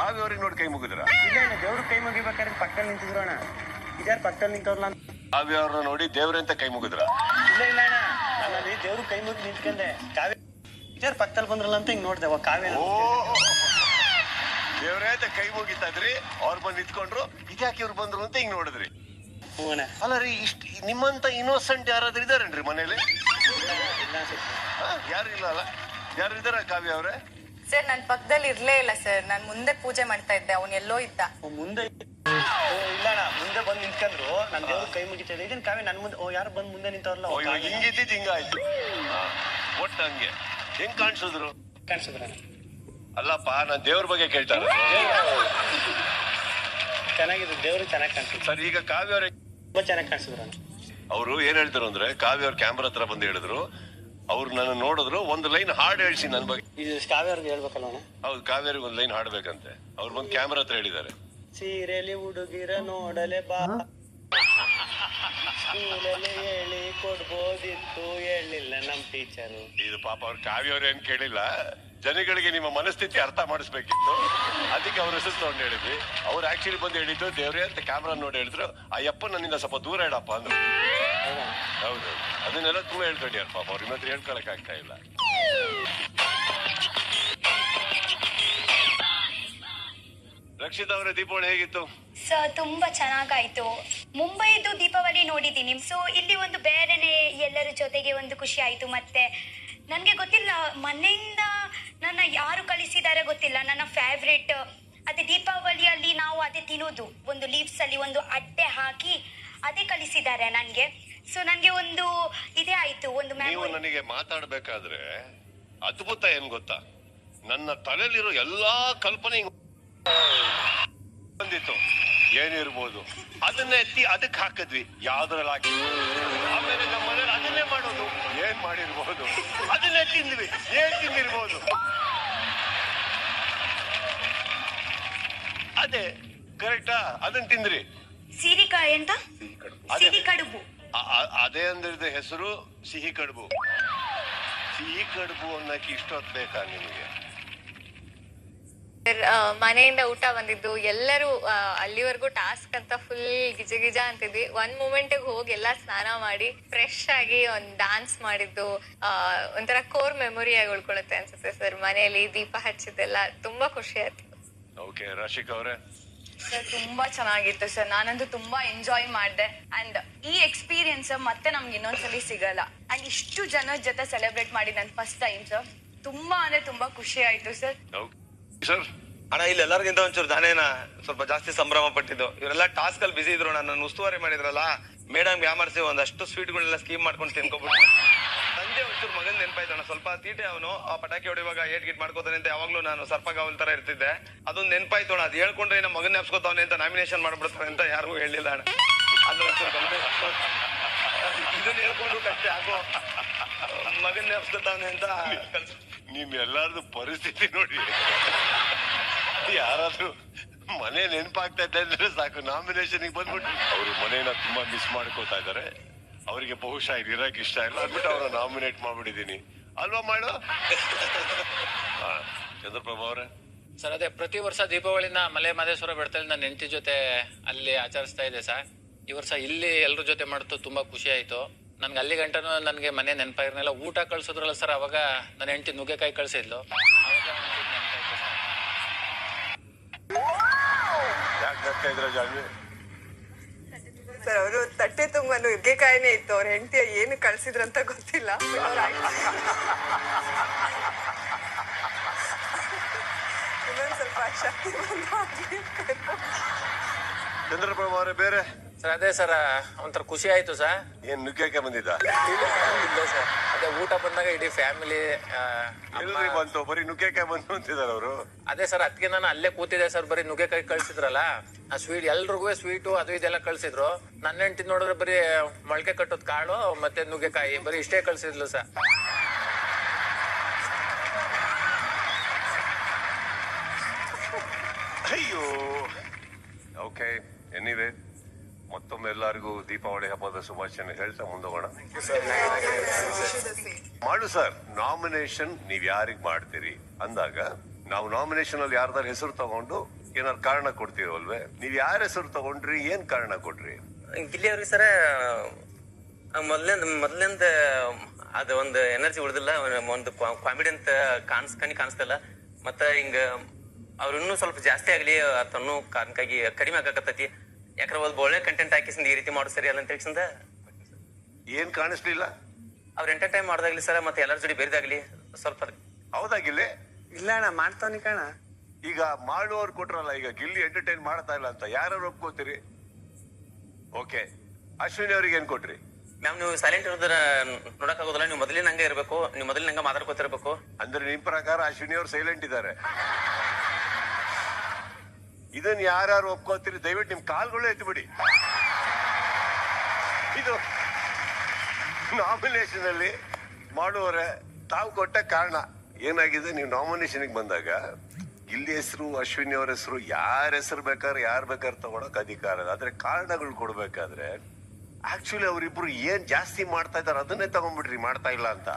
ಕಾವ್ಯ ಅವ್ರಿಗೆ ನೋಡಿ ಕೈ ಮುಗಿದ್ರ? ಇಲ್ಲ ಇಲ್ಲ ದೇವ್ರು ಕೈ ಮುಗಿಬೇಕಾದ್ರೆ ಪಕ್ಕದಲ್ಲಿ ನಿಂತಿದ್ರು ಅಣ್ಣ? ಇದ್ಯಾರು ಪಕ್ಕದಲ್ಲಿ ನಿಂತವ್ರಲ್ಲ ಅಂತ? ಕಾವ್ಯ ಅವ್ರನ್ನ ನೋಡಿ ದೇವ್ರೆ ಅಂತ ಕೈ ಮುಗಿದ್ರ? ಇಲ್ಲ ಇಲ್ಲ ಅಣ್ಣ. ನಾನು ದೇವ್ರ ಕೈ ಮುಗಿ ನಿಂತ್ಕೊಂಡೆ. ಕಾವ್ಯ ಇದ್ಯಾರು ಪಕ್ಕದಲ್ಲಿ ಬಂದ್ರಲ್ಲ ಅಂತ ಹಿಂಗ್ ನೋಡ್ದೆ ಅವ ಕಾವ್ಯ ಓ ದೇವ್ರೇ ಅಂತ ಕೈ ಮುಗಿತಾ ಇದ್ರಿ ಅವ್ರು ಬಂದು ನಿಂತ್ಕೊಂಡ್ರು ಇದ್ಯಾಕೆ ಇವ್ರು ಬಂದ್ರು ಅಂತ ಹಿಂಗ್ ನೋಡಿದ್ರಿ? ಹ್ಞೂ ಅಣ್ಣ. ಅಲ್ಲ ರೀ ಇಷ್ಟ ನಿಮ್ಮಂತ ಇನ್ನೋಸೆಂಟ್ ಯಾರಾದ್ರೂ ಇದಾರೇನ್ರಿ ಮನೇಲಿ? ಇಲ್ಲ ಇಲ್ಲ ಅನ್ಸುತ್ತೆ ಯಾರು ಇಲ್ಲ ಅಲ್ಲ? ಯಾರು ಇದಾರ ಕಾವ್ಯ ಅವ್ರೆ? ಸರ್ ನನ್ನ ಪಕ್ಕದಲ್ಲಿ ಇರ್ಲೇ ಇಲ್ಲ ಸರ್. ನಾನು ಮುಂದೆ ಪೂಜೆ ಮಾಡ್ತಾ ಇದ್ದೆ. ಅವನು ಎಲ್ಲೋ ಇದ್ದ. ಮುಂದೆ ಓ, ಇಲ್ಲ ಅಣ್ಣ. ಮುಂದೆ ಬಂದು ನಿಂತ್ಕೊಂಡ್ರು ನನ್ನ ದೇವ್ರ ಕೈ ಮುಗಿತಾ ಇದೆ ಇದನ್ ಕಾವ್ಯ ನನ್ ಮುಂದೆ ಓ ಯಾರು ಬಂದು ಮುಂದೆ ನಿಂತವ್ರಲ್ಲ? ಅಯ್ಯೋ ಇವಾಗ ಹಿಂಗಿದ್ದಿದ್ದು ಹಿಂಗಾಯ್ತು. ಒಟ್ಟು ಹಂಗೆ. ಹೆಂಗ್ ಕಾಣಿಸಿದ್ರು? ಕಾಣಿಸಿದ್ರ ಅಲ್ಲಪ್ಪ ನಾನ್ ದೇವ್ರ ಬಗ್ಗೆ ಕೇಳ್ತಾರ ಚೆನ್ನಾಗಿದೆ. ದೇವ್ರು ಚೆನ್ನಾಗಿ ಕಾಣಿಸಿದ್ರು. ಸರ್ ಈಗ ಕಾವ್ಯ ಅವ್ರೆ ತುಂಬಾ ಚೆನ್ನಾಗಿ ಕಾಣಿಸಿದ್ರು ಅವರು ಏನ್ ಹೇಳ್ತಾರೆ ಅಂದ್ರೆ ಕಾವ್ಯ ಅವ್ರ ಕ್ಯಾಮ್ರಾ ಹತ್ರ ಬಂದು ಹೇಳಿದ್ರು. ಅವ್ರು ನನ್ನ ನೋಡಿದ್ರು ಒಂದು ಲೈನ್ ಹಾಡು ಹೇಳಿಸಿ ನನ್ ಬಗ್ಗೆ. ಇದು ಹೇಳ್ಬೇಕಲ್ಲ ಅಣ್ಣ ಹೌದು ಕಾವ್ಯರಿಗೆ ಒಂದು ಲೈನ್ ಹಾಡ್ಬೇಕಂತೆ. ಅವ್ರು ಬಂದು ಕ್ಯಾಮ್ರಾ ಹತ್ರ ಹೇಳಿದ್ದಾರೆ. ಸೀರೆಲಿ ಹುಡುಗಿರ ನೋಡಲೆ ಬಾ. ಸ್ಕೂಲಲ್ಲಿ ಹೇಳಿ ಕೊಡ್ಬೋದಿತ್ತು ಹೇಳಿಲ್ಲ ನಮ್ ಟೀಚರ್. ಇದು ಪಾಪ ಅವ್ರ ಕಾವ್ಯ ಅವ್ರು ಏನ್ ಕೇಳಿಲ್ಲ. ಜನಗಳಿಗೆ ನಿಮ್ಮ ಮನಸ್ಥಿತಿ ಅರ್ಥ ಮಾಡಿಸ್ಬೇಕಿತ್ತು. ಅದಕ್ಕೆ ಅವ್ರ ಹೆಸರು ತಗೊಂಡು ಹೇಳಿದ್ವಿ. ಅವ್ರು ಆಕ್ಚುಲಿ ಬಂದು ಹೇಳಿದ್ದು ದೇವ್ರೆ ಅಂತ ಕ್ಯಾಮ್ರಾ ನೋಡಿ ಹೇಳಿದ್ರು. ಆ ಯಪ್ಪ ನನ್ನಿಂದ ಸ್ವಲ್ಪ ದೂರ ಇಡಪ್ಪ ಅಂದ್ರು. ಹೌದು ಅದನ್ನೆಲ್ಲ ತುಂಬಾ ಹೇಳ್ಕೊಂಡಿಯಾರ ಪಾಪ? ಅವ್ರ ಮಾತ್ರ ಹೇಳ್ಕೊಳಕ್ ಆಗ್ತಾ ಇಲ್ಲ. ರಕ್ಷಿತ್ ಅವರ, ದೀಪಾವಳಿ ಹೇಗಿತ್ತು? ಸರ್ ತುಂಬಾ ಚೆನ್ನಾಗಾಯ್ತು. ಮುಂಬೈದು ದೀಪಾವಳಿ ನೋಡಿದ್ದೀನಿ. ಸೊ ಇಲ್ಲಿ ಒಂದು ಬೇರೆನೆ ಎಲ್ಲರ ಜೊತೆಗೆ ಒಂದು ಖುಷಿ ಆಯ್ತು. ಮತ್ತೆ ನನಗೆ ಗೊತ್ತಿಲ್ಲ, ಮನೆಯಿಂದ ನನ್ನ ಯಾರು ಕಳಿಸಿದ್ದಾರೆ ಗೊತ್ತಿಲ್ಲ. ನನ್ನ ಫೇವ್ರೆಟ್ ಅದೇ ದೀಪಾವಳಿಯಲ್ಲಿ ನಾವು ಅದೇ ತಿನ್ನೋದು. ಒಂದು ಲೀವ್ಸ್ ಅಲ್ಲಿ ಒಂದು ಅಟ್ಟೆ ಹಾಕಿ ಅದೇ ಕಳಿಸಿದ್ದಾರೆ ನನಗೆ. ಸೊ ನನಗೆ ಒಂದು ಇದೇ ಆಯ್ತು ಒಂದು ನೀವು ನನಗೆ ಮಾತಾಡ್ಬೇಕಾದ್ರೆ ಅದ್ಭುತ ಏನ್ ಗೊತ್ತಾ? ನನ್ನ ತಲೆಯಲ್ಲಿರೋ ಎಲ್ಲಾ ಕಲ್ಪನೆ ಹಿಂಗ್ ಬಂದಿತ್ತು. ಏನಿರ್ಬೋದು. ಅದನ್ನ ಎತ್ತಿ ಅದಕ್ಕೆ ಹಾಕಿದ್ವಿ. ಯಾವ್ದ್ರಲ್ಲಿ ಹಾಕಿ? ಆಮೇಲೆ ನಮ್ಮ ಮನೇಲಿ ಅದನ್ನೇ ಮಾಡೋದು. ಏನ್ ಮಾಡಿರ್ಬೋದು? ಅದನ್ನೇ ತಿಂದ್ವಿ. ಏನ್ ತಿಂದಿರ್ಬೋದು? ಅದೇ ಕರೆಕ್ಟಾ ಅದನ್ನ ತಿಂದ್ರಿ. ಸೀರಿ ಕ ಎಂತ ಅದೇ. ಸಿರಿ ಕಡುಬು. ಅ- ಅ- ಅದೇ ಅಂದ್ರದ ಹೆಸರು ಸಿಹಿ ಕಡುಬು. ಸಿಹಿ ಕಡುಬು ಅನ್ನಕ್ಕೆ ಇಷ್ಟೊತ್ತು ಬೇಕಾ ನಿಮಗೆ? ಸರ್, ಆ, ಮನೆಯಿಂದ ಊಟ ಬಂದಿದ್ದು ಎಲ್ಲರೂ ಆ, ಅಲ್ಲಿವರೆಗೂ ಟಾಸ್ಕ್ ಅಂತ ಫುಲ್ ಗಿಜ ಗಿಜ ಅಂತಿದ್ವಿ. ಒಂದ್ ಮೂಮೆಂಟ್ ಹೋಗಿ ಎಲ್ಲ ಸ್ನಾನ ಮಾಡಿ ಫ್ರೆಶ್ ಆಗಿ ಒಂದ್ ಡಾನ್ಸ್ ಮಾಡಿದ್ದು ಆ, ಒಂಥರ ಕೋರ್ ಮೆಮೊರಿ ಆಗಿ ಉಳ್ಕೊಳುತ್ತೆ ಅನ್ಸುತ್ತೆ ಸರ್ ಮನೆಯಲ್ಲಿ ದೀಪ ಹಚ್ಚಿದ್ದೆಲ್ಲ. ತುಂಬಾ ಖುಷಿ ಆಯ್ತು. ಓಕೆ ರಶಿಕ್ ಅವರೇ. ಸರ್ ತುಂಬಾ ಚೆನ್ನಾಗಿತ್ತು ಸರ್ ನಾನಂತೂ ತುಂಬಾ ಎಂಜಾಯ್ ಮಾಡಿದೆ. ಅಂಡ್ ಈ ಎಕ್ಸ್ಪೀರಿಯನ್ಸ್ ಮತ್ತೆ ನಮ್ಗೆ ಇನ್ನೊಂದ್ಸಲಿ ಸಿಗಲ್ಲ. ಅಂಡ್ ಇಷ್ಟು ಜನ ಜೊತೆ ಸೆಲೆಬ್ರೇಟ್ ಮಾಡಿ ನನ್ ಫಸ್ಟ್ ಟೈಮ್ ಸರ್ ತುಂಬಾ ಅಂದ್ರೆ ತುಂಬಾ ಖುಷಿ ಆಯ್ತು ಸರ್ ಸರ್ ಅಣ್ಣ, ಇಲ್ಲಿ ಎಲ್ಲರಿಗಿಂತ ಒಂಚೂರು ನಾನೇನ ಸ್ವಲ್ಪ ಜಾಸ್ತಿ ಸಂಭ್ರಮ ಪಟ್ಟಿದ್ದು. ಇವರೆಲ್ಲ ಟಾಸ್ಕ್ ಅಲ್ಲಿ ಬಿಸಿ ಇದ್ರು ನನ್ನ ಉಸ್ತುವಾರಿ ಮಾಡಿದ್ರಲ್ಲ. ಮೇಡಮ್ ಯಾಮರ್ಸಿ ಒಂದಷ್ಟು ಸ್ವೀಟ್ಗಳನ್ನೆಲ್ಲ ಸ್ಕೀಮ್ ಮಾಡ್ಕೊಂಡು ತಿನ್ಕೊಬಿಟ್ಟು ಸಂಜೆ ಒಂಚೂರು ಮಗನ್ ನೆನ್ಪಾಯ್ತಣ್ಣ ಸ್ವಲ್ಪ ತೀಟೆ ಅವನು ಆ ಪಟಾಕಿ ಹೊಡಿವಾಗ ಏಟ್ ಗಿಟ್ ಮಾಡ್ಕೋತಾನೆ ಅಂತ ಯಾವಾಗ್ಲೂ ನಾನು ಸರ್ಪಗಾವಲ್ ತರ ಇರ್ತಿದ್ದೆ. ಅದೊಂದು ನೆನ್ಪಾಯ್ತು ಅಣ್ಣ. ಅದು ಹೇಳ್ಕೊಂಡ್ರೆ ನಮ್ಮ ಮಗನ್ ನೆಪ್ಸ್ಕೊತಾವನೆ ಅಂತ ನಾಮಿನೇಷನ್ ಮಾಡ್ಬಿಡ್ತಾರೆ ಅಂತ ಯಾರು ಹೇಳಿಲ್ಲ ಅಣ್ಣ. ಅದು ಒಂಚೂರು ಗಮನ ಇದನ್ನ ಹೇಳ್ಕೊಂಡು ಕಷ್ಟ ಆಗೋ ಮಗನ್ ನೆಪ್ಸ್ಕೊತಾವನೆ ಅಂತ ನಿಮ್ ಎಲ್ಲಾರ್ದು ಪರಿಸ್ಥಿತಿ ನೋಡಿ. ಯಾರಾದ್ರೂ ಮನೆ ನೆನಪಾಗ್ತಾ ಇದೆ ಅಂದ್ರೆ ಸಾಕು ನಾಮಿನೇಷನ್ ಬಂದ್ಬಿಟ್ಟು. ಅವರು ಮನೇನ ತುಂಬಾ ಮಿಸ್ ಮಾಡ್ಕೋತಾ ಇದಾರೆ. ಅವರಿಗೆ ಬಹುಶಃ ಇದು ಇರಕ್ ಇಷ್ಟ ಇಲ್ಲ ಅಂದ್ಬಿಟ್ಟು ಅವ್ರ ನಾಮಿನೇಟ್ ಮಾಡ್ಬಿಟ್ಟಿದೀನಿ ಅಲ್ವಾ ಮಾಡು? ಹಾ, ಚಂದ್ರಪ್ರಭಾ ಅವರೇ? ಸರ್ ಅದೇ ಪ್ರತಿ ವರ್ಷ ದೀಪಾವಳಿನ ಮಲೆ ಮಹದೇಶ್ವರ ಬೆಟ್ಟದಲ್ಲಿ ನನ್ನ ಹೆಂಡತಿ ಜೊತೆ ಅಲ್ಲಿ ಆಚರಿಸ್ತಾ ಇದೆ ಸರ್. ಈ ವರ್ಷ ಇಲ್ಲಿ ಎಲ್ಲರ ಜೊತೆ ಮಾಡ್ತು ತುಂಬಾ ಖುಷಿ ಆಯ್ತು. ನನ್ಗೆ ಅಲ್ಲಿ ಗಂಟನೂ ನನಗೆ ಮನೆ ನೆನಪಾಗಿರ್ಲಿಲ್ಲ ಊಟ ಕಳ್ಸಿದ್ರಲ್ಲ ಸರ್ ಅವಾಗ ನನ್ನ ಹೆಂಡತಿ ನುಗ್ಗೆಕಾಯಿ ಕಳ್ಸಿದ್ಲು. ಯಾಕೆ ನಗ್ತಾ ಇದ್ರ ಜಾನ್ವಿ? ಸರ್ ಅವರು ತುಂಬ ನುಗ್ಗೆಕಾಯಿನೇ ಇತ್ತು. ಅವ್ರ ಹೆಂಡತಿ ಏನು ಕಳ್ಸಿದ್ರಂತ ಗೊತ್ತಿಲ್ಲ. ಇನ್ನೊಂದು ಸ್ವಲ್ಪ ಶಕ್ತಿ ಬಂದು ಬೇರೆ? ಸರ್ ಅದೇ ಸರ್ ಒಂಥರ ಖುಷಿ ಆಯ್ತು ಸರ್. ಏನ್ ನುಗ್ಗಕ್ಕೆ ಬಂದಿದ್ದ? ಇಲ್ಲ ಸರ್. ಅದೇ ಊಟ ಬಂದಾಗ ಇಡೀ ಫ್ಯಾಮಿಲಿ ಎಲ್ರಿ ಬಂತು ಬರೀ ನುಗ್ಗೆಕಾಯಿ ಬಂತು ಅಂತಿದಾರೆ ಅವರು. ಅದೇ ಸರ್ ಅದಕ್ಕೆ ನಾನು ಅಲ್ಲೇ ಕೂತಿದ್ದೆ ಸರ್ ಬರೀ ನುಗ್ಗೆಕಾಯಿ ಕಳ್ಸಿದ್ರಲ್ಲ. ಆ ಸ್ವೀಟ್ ಎಲ್ರಿಗೂ ಸ್ವೀಟು ಅದು ಇದೆಲ್ಲ ಕಳ್ಸಿದ್ರು. ನನ್ನ ಹೆಂಡತಿ ನೋಡಿದ್ರೆ ಬರೀ ಮೊಳಕೆ ಕಟ್ಟೋದ್ ಕಾಳು ಮತ್ತೆ ನುಗ್ಗೆಕಾಯಿ ಬರೀ ಇಷ್ಟೇ ಕಳ್ಸಿದ್ಲು ಸರ್. ಅಯ್ಯೋ. ಓಕೆ ಎನಿವೆ ಮತ್ತೊಮ್ಮೆ ಎಲ್ಲರಿಗೂ ದೀಪಾವಳಿ ಹಬ್ಬದ ಶುಭಾಶಯ ಹೇಳ್ತಾ ಮುಂದೋಗೋಣ ಮಾಡು ಸರ್ ನಾಮಿನೇಷನ್ ನೀವ್ ಯಾರಿಗ್ ಮಾಡ್ತೀರಿ? ಅಂದಾಗ ನಾವು ನಾಮಿನೇಷನ್ ಅಲ್ಲಿ ಯಾರ್ದಾರ ಹೆಸರು ತಗೊಂಡು ಏನಾದ್ರು ಕಾರಣ ಕೊಡ್ತೀರಲ್ವೇ? ನೀವ್ ಯಾರ ಹೆಸರು ತಗೊಂಡ್ರಿ? ಏನ್ ಕಾರಣ ಕೊಡ್ರಿ? ಗಿಲ್ಲಿ ಅವ್ರಿಗೆ ಸರ ಮೊದ್ಲಿಂದ ಮೊದ್ಲಿಂದ ಅದು ಒಂದು ಎನರ್ಜಿ ಉಳಿದಿಲ್ಲ. ಒಂದು ಕಾಮಿಡಿ ಅಂತ ಕಾಣಿಸ್ ಕಣ್ಣಿ ಕಾಣಿಸ್ತಿಲ್ಲ. ಮತ್ತ ಹಿಂಗ ಅವ್ರು ಇನ್ನೂ ಸ್ವಲ್ಪ ಜಾಸ್ತಿ ಆಗ್ಲಿ ತನ್ನೂ ಕಾರಣಕ್ಕಾಗಿ ಕಡಿಮೆ ಆಗಾಕತ್ತೈತಿ. ಯಾಕಂದ್ರೆ ಒಂದು ಒಳ್ಳೆ ಕಂಟೆಂಟ್ ಹಾಕಿಸಿಂದ ಈ ರೀತಿ ಮಾಡೋದು ಸರಿ ಅಲ್ಲ ಅಂತ ಹೇಳಿಸಿಂದ ಏನ್ ಕಾಣಿಸ್ಲಿಲ್ಲ? ಅವ್ರ ಎಂಟರ್ಟೈನ್ ಮಾಡ್ದಾಗ್ಲಿ ಸರ್ ಮತ್ತೆ ಎಲ್ಲರ ಜೋಡಿ ಬೇರೆದಾಗ್ಲಿ ಸ್ವಲ್ಪ ಹೌದಾಗಿಲ್ಲೇ? ಇಲ್ಲ ಅಣ್ಣ ಮಾಡ್ತಾವನಿ ಕಣ. ಈಗ ಮಾಡುವವ್ರು ಕೊಟ್ರಲ್ಲ ಈಗ ಗಿಲ್ಲಿ ಎಂಟರ್ಟೈನ್ ಮಾಡ್ತಾ ಇಲ್ಲ ಅಂತ ಯಾರು ಒಪ್ಕೋತೀರಿ? ಓಕೆ ಅಶ್ವಿನಿ ಅವ್ರಿಗೆ ಏನ್ ಕೊಟ್ರಿ? ಮ್ಯಾಮ್ ನೀವು ಸೈಲೆಂಟ್ ಇರೋದ್ರ ನೋಡಕ್ ಆಗೋದಿಲ್ಲ ನೀವು ಮೊದಲಿನ ಹಂಗೆ ಇರಬೇಕು ನೀವು ಮೊದಲಿನ ಹಂಗ ಮಾತಾಡ್ಕೊತಿರ್ಬೇಕು. ಅಂದ್ರೆ ನಿಮ್ ಪ್ರಕಾರ ಅಶ್ವಿನಿ ಅವ್ರು ಸೈಲೆಂಟ್ ಇದ್ದಾರೆ. ಇದನ್ನ ಯಾರ್ಯಾರು ಒಪ್ಕೋತೀರಿ? ದಯವಿಟ್ಟು ನಿಮ್ ಕಾಲ್ಗಳು ಬಿಡಿ ಇದು ನಾಮಿನೇಷನ್ ಅಲ್ಲಿ ಮಾಡುವರೆ ತಾವು ಕೊಟ್ಟ ಕಾರಣ ಏನಾಗಿದೆ? ನೀವು ನಾಮಿನೇಷನ್ಗೆ ಬಂದಾಗ ಇಲ್ಲಿ ಹೆಸರು, ಅಶ್ವಿನಿ ಅವ್ರ ಹೆಸರು, ಯಾರ ಹೆಸರು ಬೇಕಾದ್ರೆ ಯಾರು ಬೇಕಾದ್ರೆ ತಗೊಳಕ್ ಅಧಿಕಾರ. ಆದ್ರೆ ಕಾರಣಗಳು ಕೊಡ್ಬೇಕಾದ್ರೆ ಆಕ್ಚುಲಿ ಅವರಿಬ್ರು ಏನ್ ಜಾಸ್ತಿ ಮಾಡ್ತಾ ಇದಾರೆ ಅದನ್ನೇ ತಗೊಂಡ್ಬಿಡ್ರಿ, ಮಾಡ್ತಾ ಇಲ್ಲ ಅಂತ.